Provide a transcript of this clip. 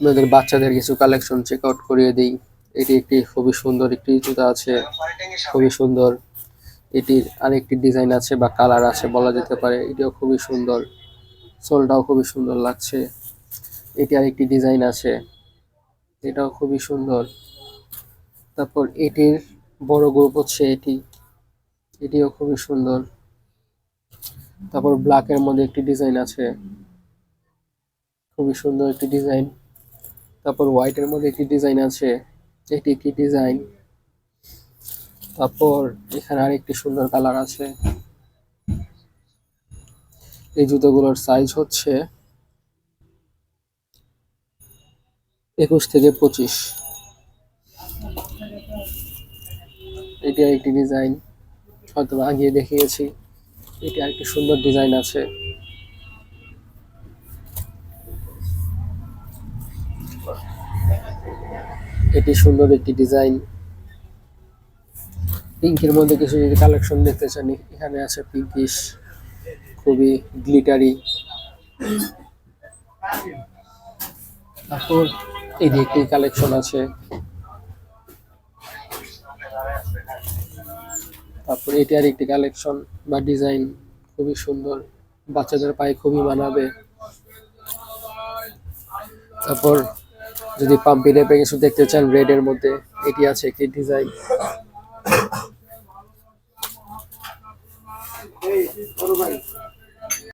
আপনাদের বাচ্চাদের কিছু কালেকশন চেক আউট করিয়ে দিই। এটি একটি খুবই সুন্দর একটি জুতা আছে, খুবই সুন্দর। এটির আরেকটি ডিজাইন আছে বা কালার আছে বলা যেতে পারে, এটিও খুবই সুন্দর। সোলটাও খুবই সুন্দর লাগছে। এটি আরেকটি ডিজাইন আছে, এটাও খুবই সুন্দর। তারপর এটির বড় গ্রুপ হচ্ছে এটি, এটিও খুবই সুন্দর। তারপর ব্ল্যাকের মধ্যে একটি ডিজাইন আছে, খুবই সুন্দর একটি ডিজাইন তারপর হোয়াইটের মধ্যে একটি ডিজাইন আছে, এটি একটি ডিজাইন তারপর এখানে আরেকটি সুন্দর কালার আছে। এই জুতোগুলোর সাইজ হচ্ছে একুশ থেকে পঁচিশ। এটি আরেকটি ডিজাইন হয়তো আগে দেখিয়েছি। এটি আরেকটি সুন্দর ডিজাইন আছে। এটি সুন্দর একটি ডিজাইন। পিঙ্কের মধ্যে কিছু যদি কালেকশন দেখতে চান, এখানে আছে পিঙ্কিশ, খুবই গ্লিটারি। তারপর এই যে একটি কালেকশন আছে। তারপর এটি আর একটি কালেকশন বা ডিজাইন, খুবই সুন্দর। বাচ্চাদের পায়ে খুবই মানাবে। তারপর যদি পাম্পি টাইপের কিছু দেখতে চান রেড এর মধ্যে এটি আছে একটি ডিজাইন এই